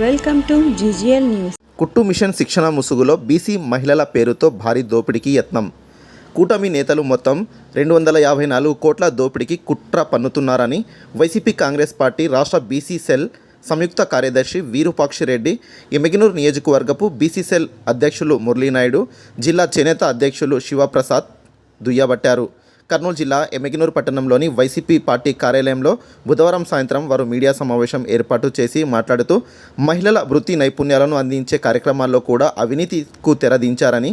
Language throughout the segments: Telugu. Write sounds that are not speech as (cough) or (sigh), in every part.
Welcome to GGL news. కుట్టు మిషన్ శిక్షణ ముసుగులో బీసీ మహిళల పేరుతో భారీ దోపిడీకి యత్నం. కూటమి నేతలు మొత్తం రెండు వందల యాభై నాలుగు కోట్ల దోపిడీకి కుట్ర పన్నుతున్నారని వైసీపీ కాంగ్రెస్ పార్టీ రాష్ట్ర బీసీ సెల్ సంయుక్త కార్యదర్శి వీరుపాక్షిరెడ్డి ఎమ్మిగినూరు నియోజకవర్గపు బీసీ సెల్ అధ్యక్షులు మురళీనాయుడు జిల్లా చేనేత అధ్యక్షులు శివప్రసాద్ దుయ్యబట్టారు. కర్నూలు జిల్లా ఎమ్మిగినూరు పట్టణంలోని వైసీపీ పార్టీ కార్యాలయంలో బుధవారం సాయంత్రం వారు మీడియా సమావేశం ఏర్పాటు చేసి మాట్లాడుతూ మహిళల వృత్తి నైపుణ్యాలను అందించే కార్యక్రమాల్లో కూడా అవినీతికు తెరదించారని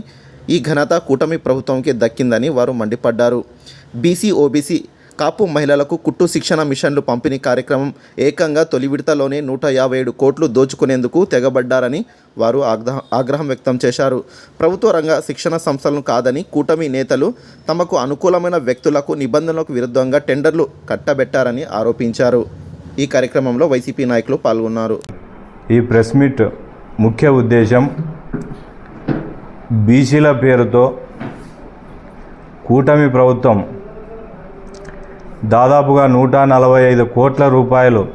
ఈ ఘనత కూటమి ప్రభుత్వంకి దక్కిందని వారు మండిపడ్డారు. బీసీ ఓబీసీ కాపు మహిళలకు కుట్టు శిక్షణ మిషన్లు పంపిణీ కార్యక్రమం ఏకంగా తొలి విడతలోనే నూట యాభై ఏడు కోట్లు దోచుకునేందుకు తెగబడ్డారని వారు ఆగ్రహ ఆగ్రహం వ్యక్తం చేశారు. ప్రభుత్వ రంగ శిక్షణ సంస్థలను కాదని కూటమి నేతలు తమకు అనుకూలమైన వ్యక్తులకు నిబంధనలకు విరుద్ధంగా టెండర్లు కట్టబెట్టారని ఆరోపించారు. ఈ కార్యక్రమంలో వైసీపీ నాయకులు పాల్గొన్నారు. ఈ ప్రెస్ మీట్ ముఖ్య ఉద్దేశం బీసీల పేరుతో కూటమి ప్రభుత్వం దాదాపుగా నూట నలభై ఐదు కోట్ల రూపాయలు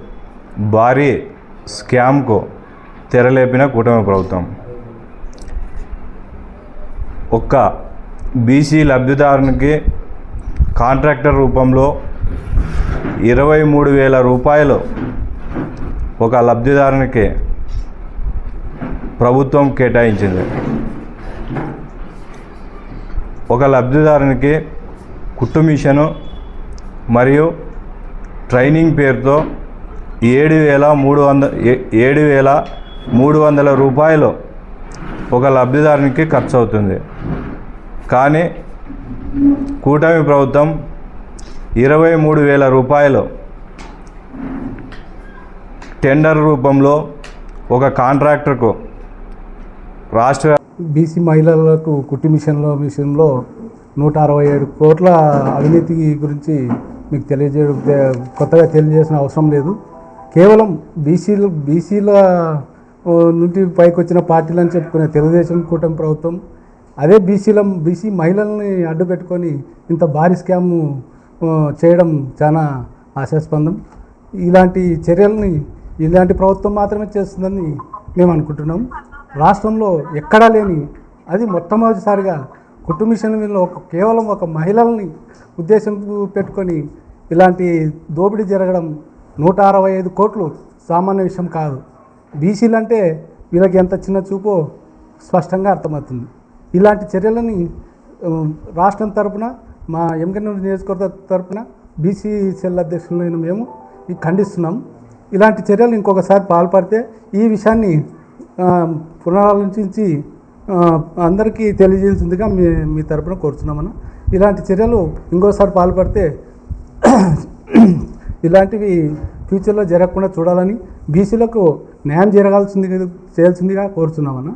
భారీ స్కామ్కు తెరలేపిన కూటమి ప్రభుత్వం. ఒక్క బీసీ లబ్ధిదారునికి కాంట్రాక్టర్ రూపంలో ఇరవై మూడు వేల రూపాయలు ఒక లబ్ధిదారునికి ప్రభుత్వం కేటాయించింది. ఒక లబ్ధిదారునికి కుట్టు మిషను మరియు ట్రైనింగ్ పేరుతో ఏడు వేల మూడు వంద ఏ- ఏడు వేల మూడు వందల రూపాయలు ఒక లబ్ధిదారునికి ఖర్చు అవుతుంది కానీ కూటమి ప్రభుత్వం ఇరవై మూడు వేల రూపాయలు టెండర్ రూపంలో ఒక కాంట్రాక్టర్కు రాష్ట్ర బీసీ మహిళలకు కుట్టి మిషన్లో మిషన్లో నూట అరవై ఏడు కోట్ల అవినీతి గురించి మీకు తెలియజేయడం కొత్తగా తెలియజేసిన అవసరం లేదు. కేవలం బీసీలు బీసీల నుండి పైకి వచ్చిన పార్టీలు అని చెప్పుకునే తెలుగుదేశం కూటమి ప్రభుత్వం అదే బీసీల బీసీ మహిళల్ని అడ్డు పెట్టుకొని ఇంత భారీ స్కామ్ చేయడం చాలా ఆశాస్పందం. ఇలాంటి చర్యల్ని ఇలాంటి ప్రభుత్వం మాత్రమే చేస్తుందని మేము అనుకుంటున్నాం. రాష్ట్రంలో ఎక్కడా లేని అది మొట్టమొదటిసారిగా కుటుంబ మిషన్ మీద ఒక కేవలం ఒక మహిళల్ని ఉద్దేశం పెట్టుకొని ఇలాంటి దోపిడీ జరగడం నూట అరవై ఐదు కోట్లు సామాన్య విషయం కాదు. బీసీలు అంటే వీళ్ళకి ఎంత చిన్న చూపో స్పష్టంగా అర్థమవుతుంది. ఇలాంటి చర్యలని రాష్ట్రం తరపున మా ఎంకన్నూరు నియోజకవర్గ తరపున బీసీ సెల్ అధ్యక్షులైన మేము ఖండిస్తున్నాం. ఇలాంటి చర్యలు ఇంకొకసారి పాల్పడితే ఈ విషయాన్ని పునరాలోచించి అందరికీ తెలియజేసిందిగా మీ మీ తరపున కోరుతున్నామన్న ఇలాంటి చర్యలు ఇంకోసారి పాల్పడితే (clears throat) ఇలాంటివి ఫ్యూచర్లో జరగకుండా చూడాలని బీసీలకు న్యాయం జరగాల్సింది చేయాల్సిందిగా కోరుతున్నామన్నా